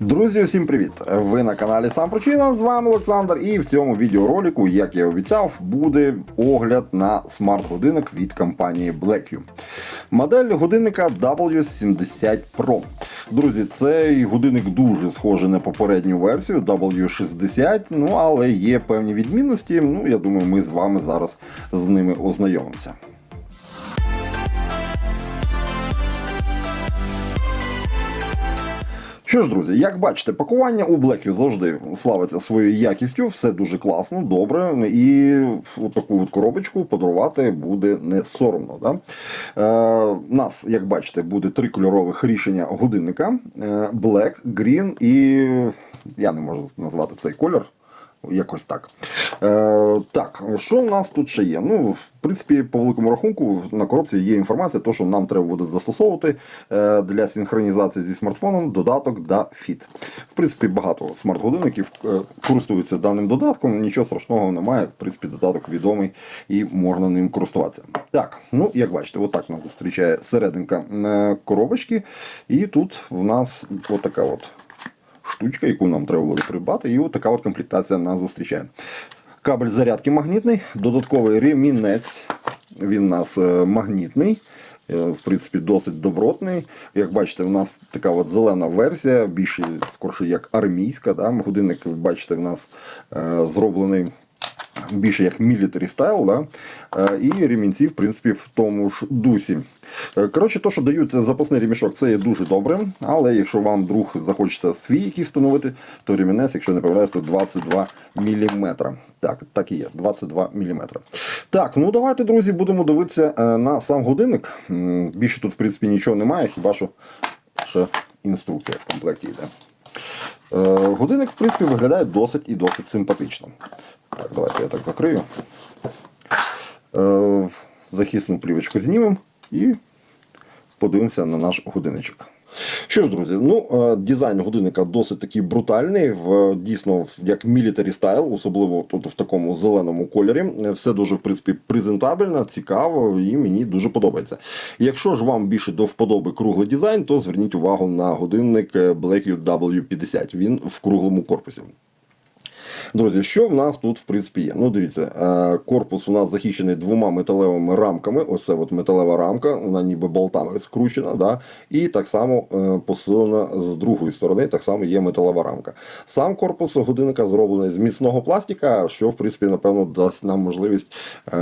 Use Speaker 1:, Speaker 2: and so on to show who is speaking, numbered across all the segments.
Speaker 1: Друзі, усім привіт! Ви на каналі Сам Причина, з вами Олександр. І в цьому відеоролику, як я обіцяв, буде огляд на смарт-годинник від компанії Blackview. Модель годинника W70 Pro. Друзі, цей годинник дуже схожий на попередню версію W60, ну але є певні відмінності. Ну, я думаю, ми з вами зараз з ними ознайомимося. Що ж, друзі, як бачите, пакування у Blackview завжди славиться своєю якістю, все дуже класно, добре. І таку от коробочку подарувати буде не соромно. Да? Е, у нас, як бачите, буде три кольорових рішення годинника: е, Black, Green і я не можу назвати цей колір. Якось так. Е, так, що у нас тут ще є? Ну, в принципі, по великому рахунку на коробці є інформація, то, що нам треба буде застосовувати е, для синхронізації зі смартфоном додаток DaFit. В принципі, багато смарт-годинників е, користуються даним додатком, нічого страшного немає. В принципі, додаток відомий і можна ним користуватися. Так, ну як бачите, отак нас зустрічає серединка е, коробочки, і тут в нас отака от штучка, яку нам треба буде придбати, і от така от комплектація нас зустрічає. Кабель зарядки магнітний, додатковий ремінець, він у нас е, магнітний. е, В принципі, досить добротний. Як бачите, в нас така от зелена версія, більше скорше як армійська. Да? Годинник, бачите, в нас е, зроблений більше як military style, да? Е, і ремінці, в принципі, в тому ж дусі. Е, Коротше, то, що дають запасний ремішок, це є дуже добре. Але якщо вам друг захочеться свій який встановити, то ремінець, якщо не помиляюсь, то 22 мм. Так, так і є, 22 мм. Так, ну давайте, друзі, будемо дивитися е, на сам годинник. Більше тут, в принципі, нічого немає, хіба що ще інструкція в комплекті йде. Е, Годинник, в принципі, виглядає досить і досить симпатично. Так, давайте я так закрию. Е, Захисну плівочку знімемо і подивимося на наш годинничок. Що ж, друзі, ну е, дизайн годинника досить такий брутальний, в дійсно як мілітарі стайл, особливо тут в такому зеленому кольорі. Е, Все дуже в принципі презентабельно, цікаво і мені дуже подобається. Якщо ж вам більше до вподоби круглий дизайн, то зверніть увагу на годинник е, W50. Він в круглому корпусі. Друзі, що в нас тут в принципі є? Ну, дивіться, е, корпус у нас захищений двома металевими рамками. Ось це от металева рамка, вона ніби болтами скручена. Да? І так само е, посилена з другої сторони, так само є металева рамка. Сам корпус годинника зроблений з міцного пластика, що в принципі, напевно, дасть нам можливість е,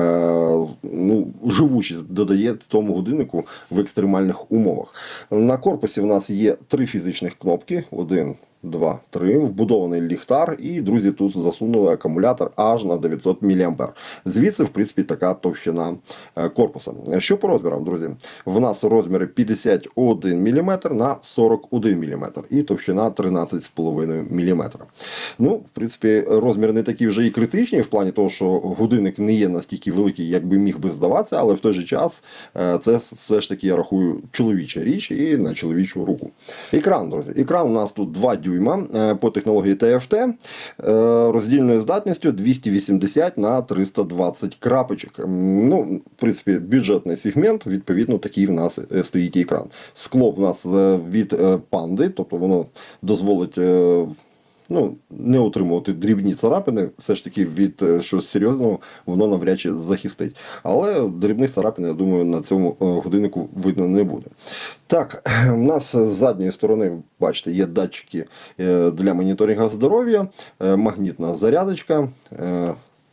Speaker 1: ну, живучість додає тому годиннику в екстремальних умовах. На корпусі в нас є три фізичних кнопки. Один. 2, 3, вбудований ліхтар, і, друзі, тут засунули акумулятор аж на 900 мА. Звідси, в принципі, така товщина е, корпуса. Що по розмірам, друзі? В нас розміри 51 мм на 41 мм і товщина 13,5 мм. Ну, в принципі, розмір не такий вже і критичний, в плані того, що годинник не є настільки великий, як би міг би здаватися, але в той же час е, це все ж таки, я рахую, чоловіча річ і на чоловічу руку. Екран, друзі. Екран у нас тут 2 дюйма е, по технології TFT е, роздільною здатністю 280 на 320 крапочок. Ну, в принципі, бюджетний сегмент, відповідно, такий в нас е, стоїть екран. Скло в нас від панди, тобто воно дозволить. Ну, не отримувати дрібні царапини, все ж таки від е, щось серйозного воно навряд чи захистить. Але дрібних царапин, я думаю, на цьому е, годиннику видно не буде. Так, в нас з задньої сторони, бачите, є датчики е, для моніторингу здоров'я, магнітна зарядочка.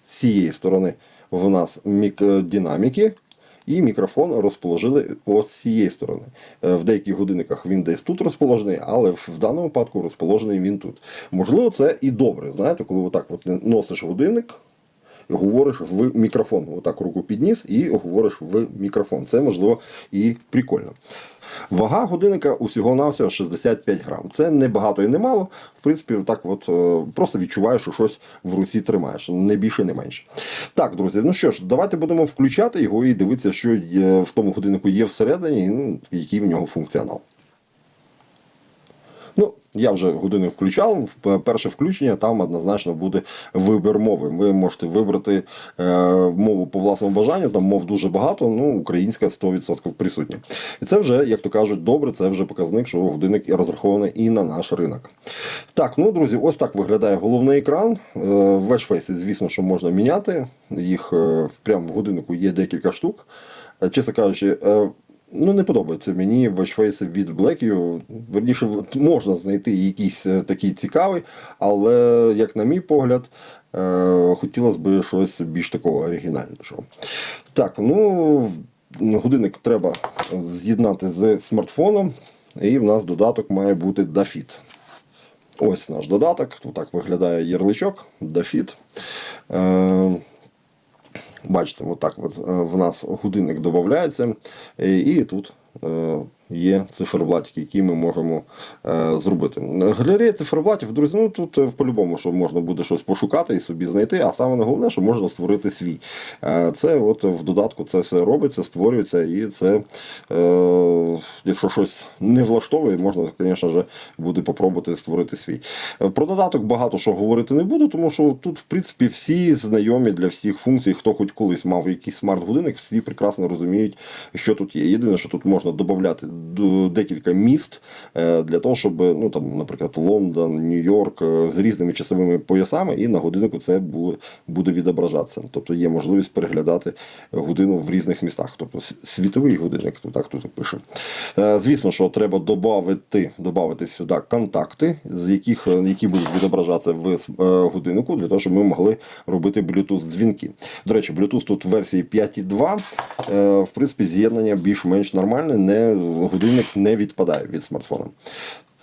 Speaker 1: З цієї сторони в нас мік- динаміки. І мікрофон розположили от з цієї сторони. Е, В деяких годинниках він десь тут розположений, але в даному випадку розположений він тут. Можливо, це і добре. Знаєте, коли отак от носиш годинник, говориш в мікрофон. Отак руку підніс і говориш в мікрофон. Це можливо і прикольно. Вага годинника усього навсього 65 грам. Це не багато і не мало. В принципі, так от е, просто відчуваєш, що щось в руці тримаєш. Не більше, не менше. Так, друзі, ну що ж, давайте будемо включати його і дивитися, що в тому годиннику є всередині, і, ну, який в нього функціонал. Ну, я вже годинник включав. Перше включення там однозначно буде вибір мови. Ви можете вибрати е, мову по власному бажанню, там мов дуже багато, ну українська 100% присутня. І це вже, як то кажуть, добре, це вже показник, що годинник розрахований і на наш ринок. Так, ну друзі, ось так виглядає головний екран. Е, Вешфейси, звісно, що можна міняти. Їх е, прямо в годиннику є декілька штук. Е, Чесно кажучи, е, Ну, не подобається мені вешфейси від Blackview. Верніше, можна знайти якийсь е, такий цікавий, але, як на мій погляд, е, хотілося б щось більш такого оригінального. Так, ну, годинник треба з'єднати з смартфоном, і в нас додаток має бути Dafit. Ось наш додаток. Тут так виглядає ярличок Dafit. Бачите, отак от е, в нас годинник додається, і тут е, є циферблатики, які ми можемо е, зробити. Галерея циферблатів, друзі, ну тут е, по-любому, що можна буде щось пошукати і собі знайти, а саме головне, що можна створити свій. Е, Це от в додатку це все робиться, створюється, і це, е, якщо щось не влаштовує, можна, звісно буде попробувати створити свій. Е, Про додаток багато що говорити не буду, тому що тут, в принципі, всі знайомі для всіх функцій, хто хоч колись мав якийсь смарт-годинник, всі прекрасно розуміють, що тут є. Єдине, що тут можна додати декілька міст е, для того, щоб, ну там, наприклад, Лондон, Нью-Йорк е, з різними часовими поясами, і на годиннику це буде, відображатися. Тобто є можливість переглядати годину в різних містах. Тобто світовий годинник, то так тут пише. Е, Звісно, що треба додати, додати сюди контакти, з яких, які будуть відображатися в годиннику, для того, щоб ми могли робити Bluetooth дзвінки. До речі, Bluetooth тут в версії 5.2. Е, В принципі, з'єднання більш-менш нормальне, не, годинник не відпадає від смартфона.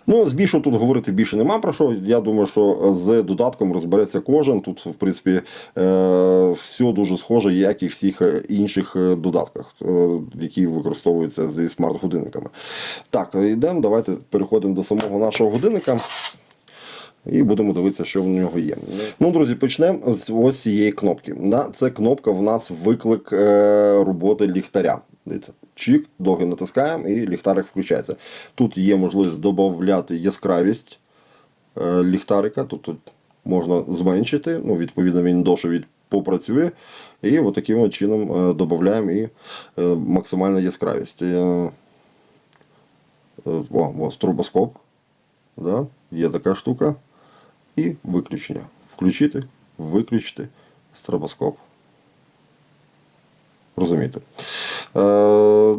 Speaker 1: Ну, з більшого тут говорити більше нема про що. Я думаю, що з додатком розбереться кожен. Тут, в принципі, е, все дуже схоже, як і всіх е, інших е, додатках, які використовуються зі смарт-годинниками. Так, йдемо, давайте переходимо до самого нашого годинника. І будемо дивитися, що в нього є. Ну, друзі, почнемо з ось цієї кнопки. На це кнопка в нас виклик роботи ліхтаря. Дивіться, чик, довго натискаємо і ліхтарик включається. Тут є можливість додати яскравість е, ліхтарика, тут, тут можна зменшити, ну, відповідно, він довше від попрацює. І от таким чином е, додаємо і е, максимальна яскравість. О, о, стробоскоп. Да? Є така штука. І виключення. Включити, виключити стробоскоп. Розумієте? Е,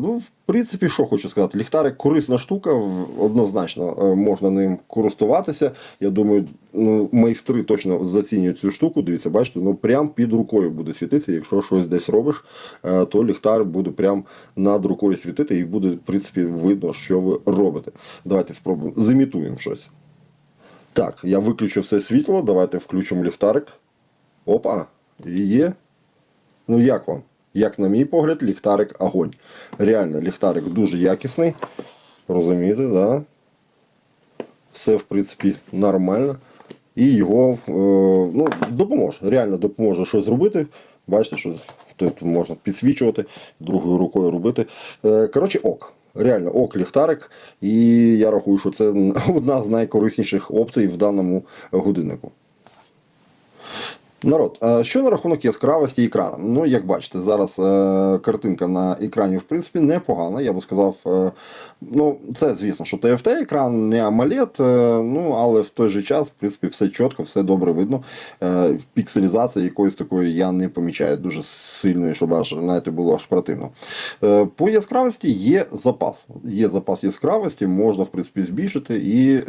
Speaker 1: ну, в принципі, що хочу сказати, ліхтарик корисна штука, однозначно е, можна ним користуватися. Я думаю, ну, майстри точно зацінюють цю штуку. Дивіться, бачите, ну прям під рукою буде світитися. Якщо щось десь робиш, е, то ліхтар буде прям над рукою світити і буде, в принципі, видно, що ви робите. Давайте спробуємо. Зімітуємо щось. Так, я виключу все світло. Давайте включимо ліхтарик. Опа, є. Ну як вам? Як на мій погляд, ліхтарик огонь. Реально, ліхтарик дуже якісний. Розумієте, да? Все, в принципі, нормально. І його е, ну, допоможе. Реально допоможе щось зробити. Бачите, що тут можна підсвічувати, другою рукою робити. Е, коротше, ок. Реально, ок, ліхтарик. І я рахую, що це одна з найкорисніших опцій в даному годиннику. Народ, що на рахунок яскравості екрану? Ну, як бачите, зараз е, картинка на екрані в принципі непогана. Я би сказав, е, ну, це звісно, що TFT екран, не AMOLED, е, ну, але в той же час, в принципі, все чітко, все добре видно. Пікселізації якоїсь такої я не помічаю дуже сильної, щоб аж знаєте, було аж противно. По яскравості є запас. Є запас яскравості, можна в принципі збільшити і.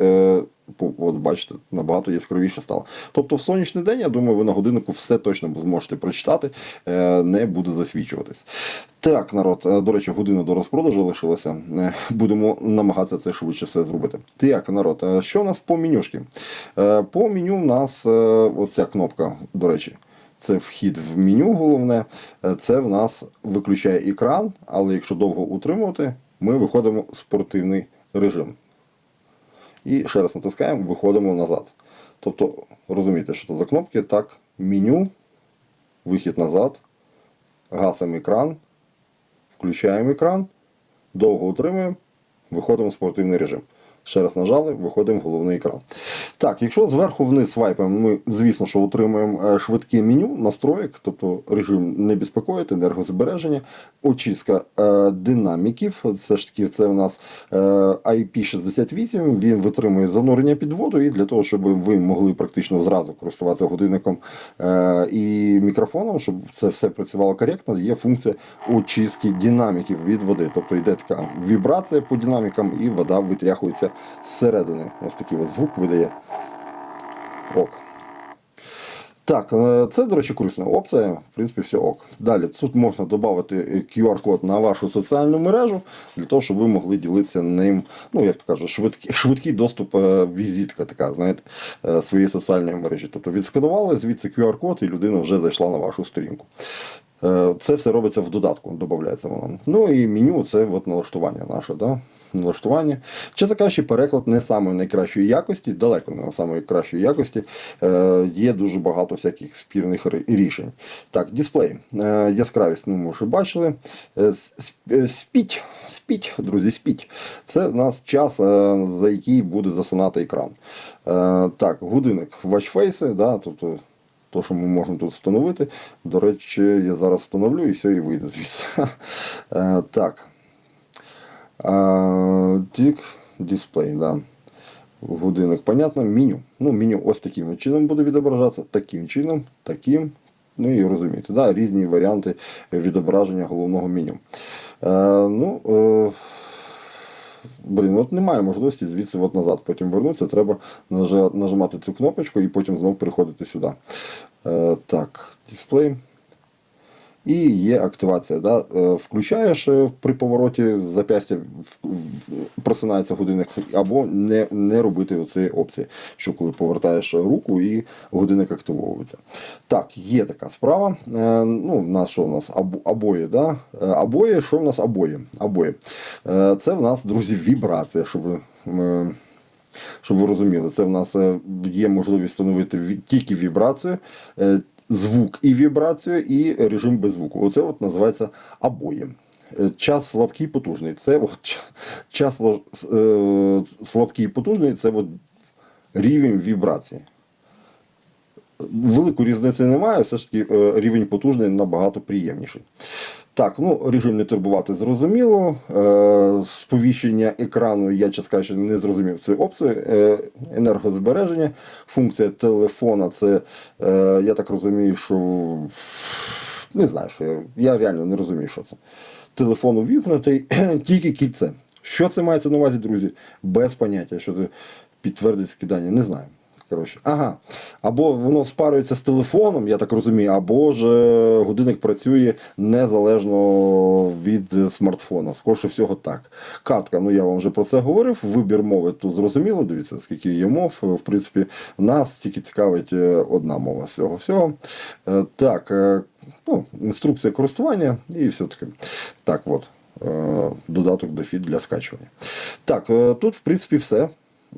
Speaker 1: По- От бачите, набагато яскравіше стало. Тобто в сонячний день, я думаю, ви на годиннику все точно зможете прочитати, е, не буде засвічуватись. Так, народ, е, до речі, година до розпродажу лишилася. Е, Будемо намагатися це швидше все зробити. Так, народ, що в нас по менюшки? По меню в нас оця кнопка, до речі. Це вхід в меню головне. Це в нас виключає екран, але якщо довго утримувати, ми виходимо в спортивний режим. І ще раз натискаємо, виходимо назад. Тобто, розумієте, що це за кнопки? Так, меню, вихід назад, гасимо екран, включаємо екран, довго утримуємо, виходимо в спортивний режим. Ще раз нажали, виходимо в головний екран. Так, якщо зверху вниз свайпаємо, ми, звісно, що отримуємо е, швидке меню настроєк, тобто режим не безпокоїти, енергозбереження, очистка е, динаміків. Це ж таки це у нас е, IP68, він витримує занурення під воду, і для того, щоб ви могли практично зразу користуватися годинником е, і мікрофоном, щоб це все працювало коректно, є функція очистки динаміків від води. Тобто йде така вібрація по динамікам, і вода витряхується зсередини. Ось такий от звук видає. Ок. Так, е, це, до речі, корисна опція. В принципі, все ок. Далі тут можна додати QR-код на вашу соціальну мережу для того, щоб ви могли ділитися ним, ну, як то кажуть, швидкий, швидкий доступ, е, візитка така, знаєте, е, своєї соціальної мережі. Тобто відсканували звідси QR-код, і людина вже зайшла на вашу сторінку. Це все робиться в додатку, додається воно. Ну і меню це от налаштування наше. Да? Налаштування. Чесно кажучи, переклад не самої найкращої якості, далеко не на самої кращої якості. Е, є дуже багато всяких спірних рішень. Так, дисплей. Е, яскравість, ну, ми вже бачили. Е, Спіть, спіть, друзі, спіть. Це в нас час, за який буде засинати екран. Так, годинник watchface, да, тобто то, що ми можемо тут встановити. До речі, я зараз встановлю і все, і вийде звідси. Так. Тік, дисплей, да. Годинник, понятно, меню. Ну, меню ось таким чином буде відображатися, таким чином, таким. Ну і розумієте, да, різні варіанти відображення головного меню. Е, ну, е, Блін, от немає можливості звідси от назад. Потім вернутися, треба нажимати цю кнопочку і потім знову переходити сюди. Е, так, дисплей. І є активація. Да? Е, Включаєш е, при повороті зап'ястя, просинається годинник, або не, не робити оці опції, що коли повертаєш руку і годинник активовується. Так, є така справа. Е, Ну, в нас що в нас? Обої, да? Обої, що в нас? Обої. Е, Це в нас, друзі, вібрація, щоб ви. щоб ви розуміли, це в нас є можливість встановити тільки вібрацію, звук і вібрацію, і режим без звуку. Оце от називається обоє. Е, Час слабкий потужний. Це от час е, слабкий потужний це от рівень вібрації. Велику різниці немає, все ж таки е, рівень потужний набагато приємніший. Так, ну режим не турбувати зрозуміло. Е, сповіщення екрану, я чесно кажучи, не зрозумів цю опцію. Е, енергозбереження, функція телефона це, я так розумію, що не знаю, що я, я реально не розумію, що це. Телефон увімкнутий, тільки кільце. Що це мається на увазі, друзі? Без поняття, що підтвердить скидання, не знаю. Коротше, ага. Або воно спарюється з телефоном, я так розумію, або ж е, годинник працює незалежно від смартфона. Скорше всього так. Картка, ну я вам вже про це говорив. Вибір мови тут зрозуміло. Дивіться, скільки є мов. Е, В принципі, нас тільки цікавить е, одна мова з цього всього. Так, ну, інструкція користування і все таки. Так, от. Додаток до фіт для скачування. Так, тут, в принципі, все.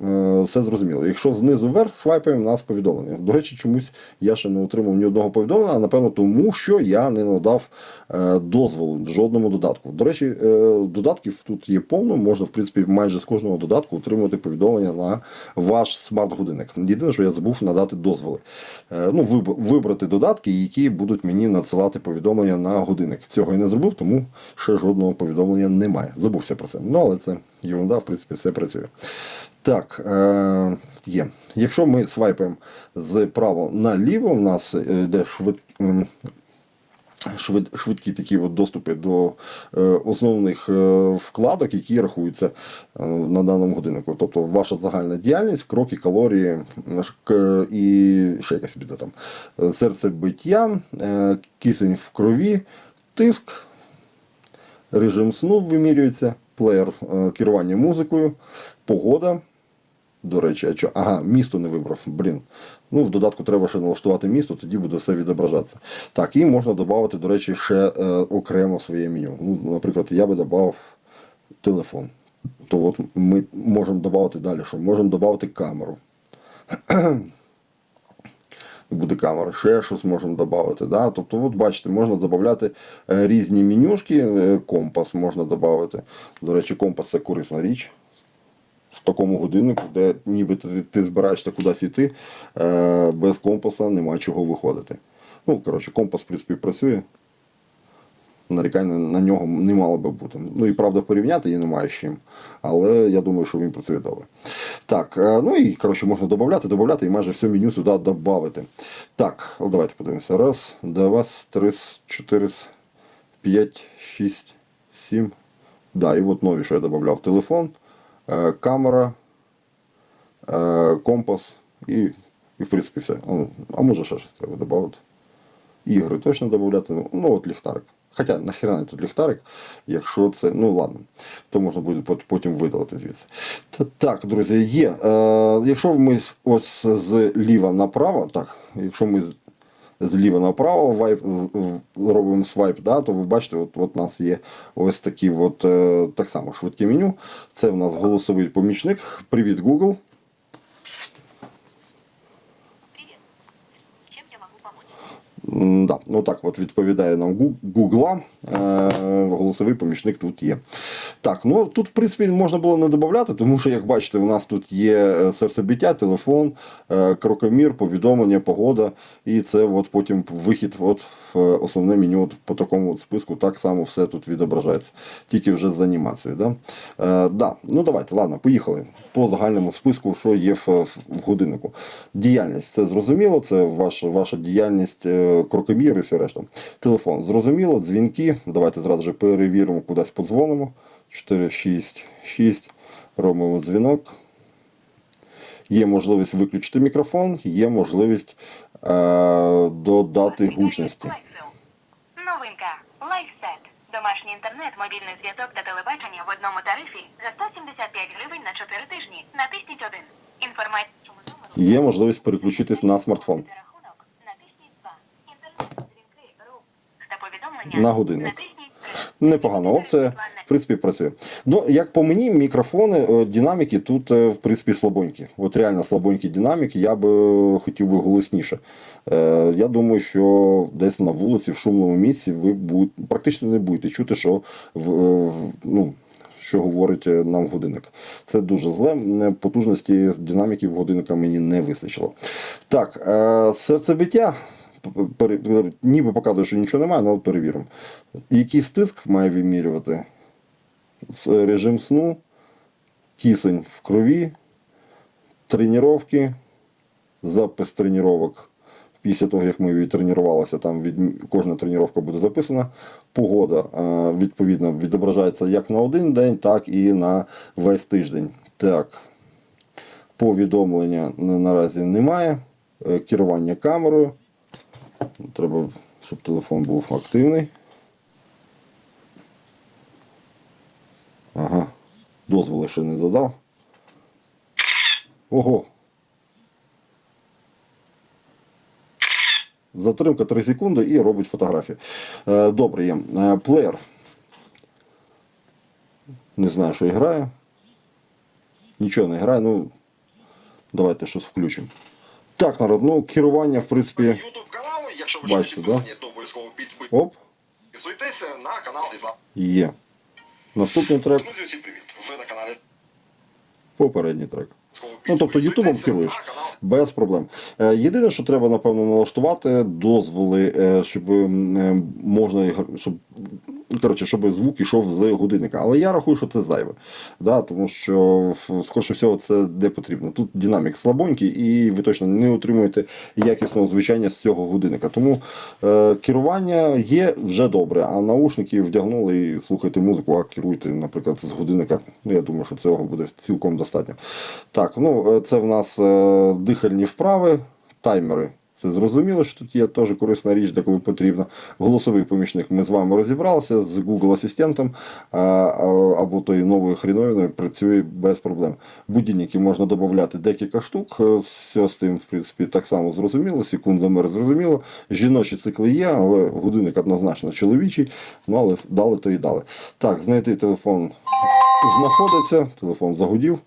Speaker 1: Е, Все зрозуміло. Якщо знизу вверх свайпаємо, нас повідомлення. До речі, чомусь я ще не отримав ні одного повідомлення, а напевно тому, що я не надав е, дозволу жодному додатку. До речі, е, додатків тут є повно, можна, в принципі, майже з кожного додатку отримувати повідомлення на ваш смарт-годинник. Єдине, що я забув надати дозволи. Ну, вибрати додатки, які будуть мені надсилати повідомлення на годинник. Цього я не зробив, тому ще жодного повідомлення немає. Забувся про це. Ну, але це ерунда, в принципі, все працює. Так, е, є. Якщо ми свайпаємо з право наліво, у нас е, йде ем, швид, швидкі такі от доступи до е, основних вкладок, які рахуються на даному годиннику. Тобто ваша загальна діяльність, кроки, калорії і ще якась біда там. Е, Серцебиття, е, кисень в крові, тиск, режим сну вимірюється, плеєр керування музикою, погода. До речі, а що? Ага, місто не вибрав. Блін. Ну, в додатку треба ще налаштувати місто, тоді буде все відображатися. Так, і можна додати, до речі, ще е, окремо своє меню. Ну, наприклад, я би додав телефон. То от ми можемо додати далі, що можемо додати камеру. Буде камера, ще щось можемо додати. Да? Тобто, от бачите, можна додати е, різні менюшки, е, компас можна додати. До речі, компас це корисна річ. В такому годиннику, де ніби ти, ти збираєшся кудись йти, е, без компаса нема чого виходити. Ну, коротше, компас, в принципі, працює. Нарікань на нього не мало би бути. Ну і правда, порівняти її немає з чим. Але я думаю, що він працює добре. Так, е, ну і коротше, можна додати, додати і майже все меню сюди додати. Так, от давайте подивимося. Раз, два, три, чотири, п'ять, шість, сім. Да, і от нові, що я додав. Телефон, камера, е, компас і, і в принципі все. Ну, А може ще щось треба додати. Ігри точно додати. Ну, от ліхтарик. Хоча нахіра не тут ліхтарик, якщо це. Ну ладно, то можна буде потім видалити звідси. Та, так, друзі, є. Е, якщо ми ось зліва направо, так, якщо ми зліва направо вайп, робимо свайп, да, то ви бачите, от, от у нас є ось такі от, е, так само швидке меню. Це в нас голосовий помічник. Привіт, Google. Да, ну так от відповідає нам Гугла. Е, голосовий помічник тут є. Так, ну тут, в принципі, можна було не додати, тому що, як бачите, у нас тут є е, серцебиття, телефон, е, крокомір, повідомлення, погода, і це от потім вихід от в основне меню от по такому от списку. Так само все тут відображається. Тільки вже з анімацією. Да? Е, да. Ну давайте, ладно, поїхали. По загальному списку, що є в, в годиннику. Діяльність це зрозуміло, це ваша, ваша діяльність, е, крокомір і все решта. Телефон зрозуміло, дзвінки. Давайте зразу же перевіримо, кудись подзвонимо. 4, 6, 6. Робимо дзвінок. Є можливість виключити мікрофон, є можливість е, додати гучності.
Speaker 2: Новинка. LifeSet. Домашній інтернет, мобільний зв'язок та телебачення в одному тарифі за 175 гривень на 4 тижні. Натисніть один. Інформація.
Speaker 1: Є можливість переключитись на смартфон. На годинник. Непогана опція, в принципі, працює. Ну, як по мені, мікрофони, е, динаміки тут, е, в принципі, слабонькі. От реально слабонькі динаміки, я би е, хотів би голосніше. Я думаю, що десь на вулиці, в шумному місці, ви практично не будете чути, що ну, що говорить нам годинник. Це дуже зле. Потужності динаміків годинника мені не вистачило. Так, серцебиття. Ніби показує, що нічого немає, але перевіримо. Який стиск має вимірювати? Режим сну, кисень в крові, тренування, запис тренувань. Після того, як ми відтренувалися, там від, кожна тренування буде записана. Погода відповідно відображається як на один день, так і на весь тиждень. Так, повідомлення наразі немає. Е, Керування камерою. Треба, щоб телефон був активний. Ага. Дозволи ще не додав. Ого. Затримка 3 секунди і робить фотографію. Е, Добре є. Е, Плеєр. Не знаю, що грає. Нічого не грає. Ну, давайте щось включимо. Так, народ, ну, керування, в принципі.
Speaker 3: Якщо ви ще не
Speaker 1: Бачите,
Speaker 3: да? то обов'язково
Speaker 1: Оп,
Speaker 3: підписуйтеся на канал і за.
Speaker 1: є. Наступний трек,
Speaker 3: Друзі, всім привіт! Ви на каналі
Speaker 1: попередній трек. Ну, тобто Ютубом керуєш. Без проблем. Е, Єдине, що треба, напевно, налаштувати дозволи, е, щоб е, можна щоб, коротше, щоб звук йшов з годинника. Але я рахую, що це зайве. Да? Тому що, скоріше всього, це не потрібно. Тут динамік слабонький, і ви точно не отримуєте якісного звучання з цього годинника. Тому е, керування є вже добре, а наушники вдягнули і слухайте музику, а керуйте, наприклад, з годинника. Ну, я думаю, що цього буде цілком достатньо. Так, ну е, це в нас е, дихальні вправи, таймери. Це зрозуміло, що тут є теж корисна річ, де коли потрібно. Голосовий помічник ми з вами розібралися з Google асистентом або тою новою хріновиною працює без проблем. Будильники можна додати декілька штук. е, Все з тим, в принципі, так само зрозуміло, секундомер зрозуміло. Жіночі цикли є, але годинник однозначно чоловічий. Ну але дали то і дали. Так, знайти телефон знаходиться. Телефон загудів.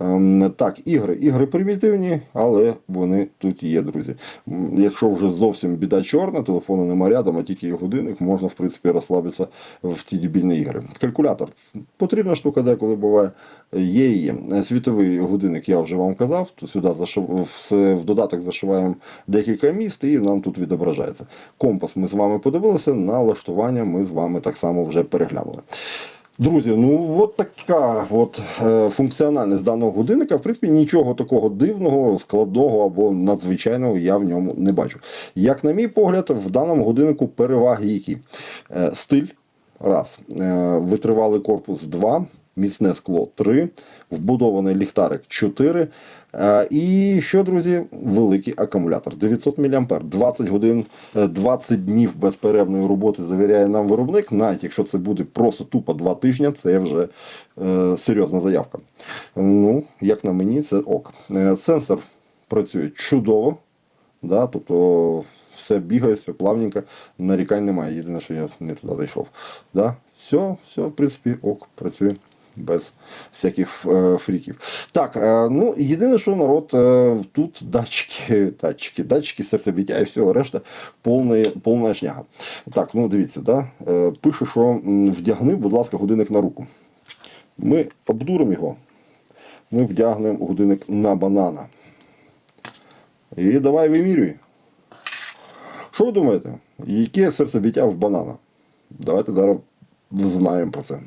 Speaker 1: Ем, Так, ігри. Ігри примітивні, але вони тут є, друзі. Якщо вже зовсім біда чорна, телефону нема рядом, а тільки є годинник, можна в принципі розслабитися в ці дебільні ігри. Калькулятор. Потрібна штука деколи буває. Є. Е, Світовий годинник я вже вам казав. То сюди зашив... в додаток зашиваємо декілька міст і нам тут відображається. Компас ми з вами подивилися, налаштування ми з вами так само вже переглянули. Друзі, ну от така от е, функціональність даного годинника. В принципі, нічого такого дивного, складного або надзвичайного я в ньому не бачу. Як на мій погляд, в даному годиннику переваги які? Е, стиль раз, е, витривалий корпус 2, міцне скло 3, вбудований ліхтарик 4. Е, І що, друзі, великий акумулятор 900 мА, 20 годин, е, 20 днів безперервної роботи завіряє нам виробник. Навіть якщо це буде просто тупо 2 тижні, це вже е, серйозна заявка. Ну, як на мені, це ок. Е, Сенсор працює чудово. Да, тобто все бігає, все плавненько, нарікань немає. Єдине, що я не туди зайшов. Да? Все, все, в принципі, ок, працює без всяких е, фріків. Так, е, ну єдине, що народ, е, тут датчики, датчики, датчики серцебиття і все, решта повна, повна шняга. Так, ну дивіться, да? пише, що вдягни, будь ласка, годинник на руку. Ми обдуримо його. Ми вдягнемо годинник на банана. І давай вимірюй. Що ви думаєте? Яке серцебиття в банана? Давайте зараз знаємо про це.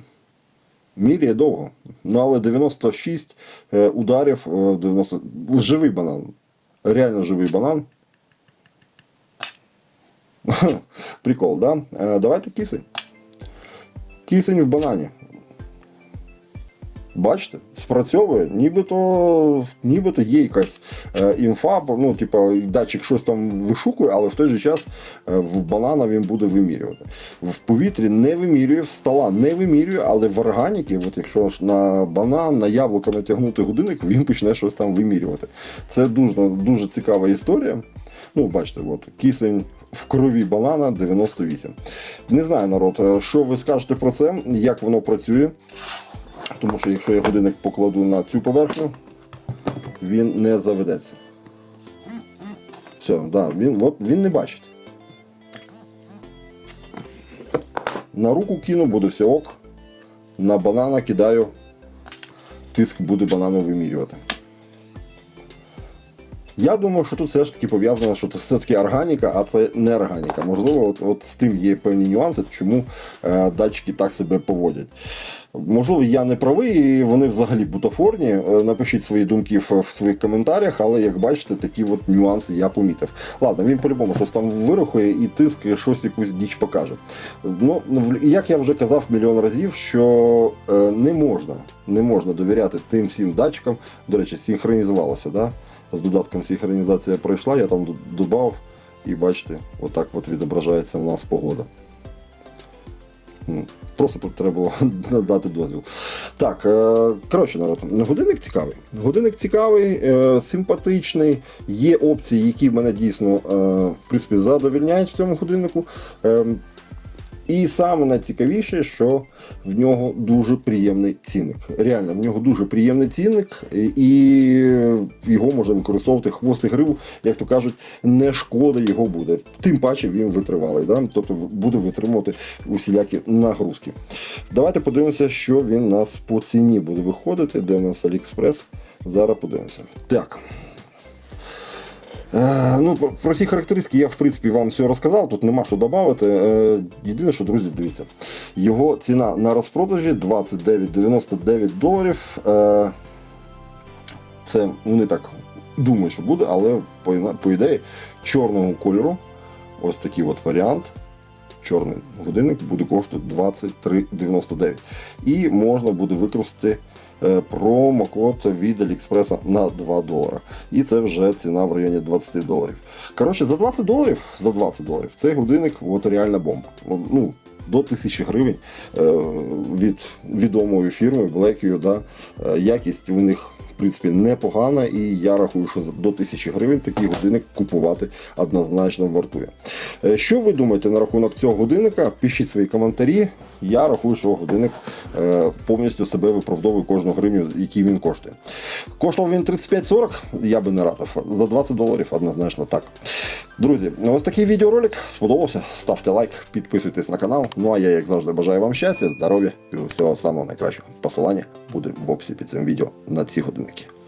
Speaker 1: Міряє довго. Ну, але 96 е, ударів, е, 90... живий банан. Реально живий банан. Прикол, да? Е, Давайте кисень. Кисень в банані. Бачите, спрацьовує, нібито, нібито є якась е, інфа, ну, типу, датчик щось там вишукує, але в той же час е, в банана він буде вимірювати. В повітрі не вимірює, в стола не вимірює, але в органіки, от якщо ж на банан, на яблуко натягнути годинник, він почне щось там вимірювати. Це дуже, дуже цікава історія. Ну, бачите, от, кисень в крові банана 98. Не знаю, народ, е, що ви скажете про це, як воно працює. Тому що якщо я годинник покладу на цю поверхню, він не заведеться. Все, да, він, от, він не бачить. На руку кину, буде все ок. На банана кидаю, тиск буде банану вимірювати. Я думаю, що тут все ж таки пов'язано, що це все-таки органіка, а це не органіка. Можливо, от, от з тим є певні нюанси, чому е, датчики так себе поводять. Можливо, я не правий, і вони взагалі бутафорні. Е, Напишіть свої думки в, своїх коментарях, але як бачите, такі от нюанси я помітив. Ладно, він по-любому щось там вирахує і тиск щось якусь діч покаже. Ну, як я вже казав мільйон разів, що е, не можна, не можна довіряти тим всім датчикам. До речі, синхронізувалося, да? з додатком синхронізація пройшла, я там додав, і бачите, отак от відображається у нас погода. Просто тут треба було надати дозвіл. Так, е, коротше, народ, годинник цікавий. Годинник цікавий, е, симпатичний. Є опції, які мене дійсно е, в принципі, задовільняють в цьому годиннику. І саме найцікавіше, що в нього дуже приємний цінник. Реально, в нього дуже приємний цінник, і його можна використовувати хвост і гриву, як то кажуть, не шкода його буде. Тим паче він витривалий, да? тобто буде витримувати усілякі нагрузки. Давайте подивимося, що він у нас по ціні буде виходити, де в нас Аліекспрес. Зараз подивимося. Так. Е, ну, про- ці характеристики я в принципі вам все розказав, тут нема що додати. Е, єдине, що, друзі, дивіться, його ціна на розпродажі 29,99 доларів. Е, це вони так думають, що буде, але по, ідеї чорного кольору. Ось такий от варіант. Чорний годинник буде коштувати 23,99. І можна буде використати промокод від Аліекспреса на 2 долара. І це вже ціна в районі 20 доларів. Коротше, за 20 доларів, за 20 доларів цей годинник от реальна бомба. Ну, до 1000 гривень е, від відомої фірми Black да, е, якість у них принципі непогана, і я рахую, що до 1000 гривень такий годинник купувати однозначно вартує. Е, Що ви думаєте на рахунок цього годинника? Пишіть свої коментарі. Я рахую, що годинник е, повністю себе виправдовує кожну гривню, який він коштує. Коштував він 35-40, я би не радив. За 20 доларів однозначно так. Друзі, ось такий відеоролик сподобався. Ставте лайк, підписуйтесь на канал. Ну а я, як завжди, бажаю вам щастя, здоров'я і всього самого найкращого. Посилання буде в описі під цим відео на ці think.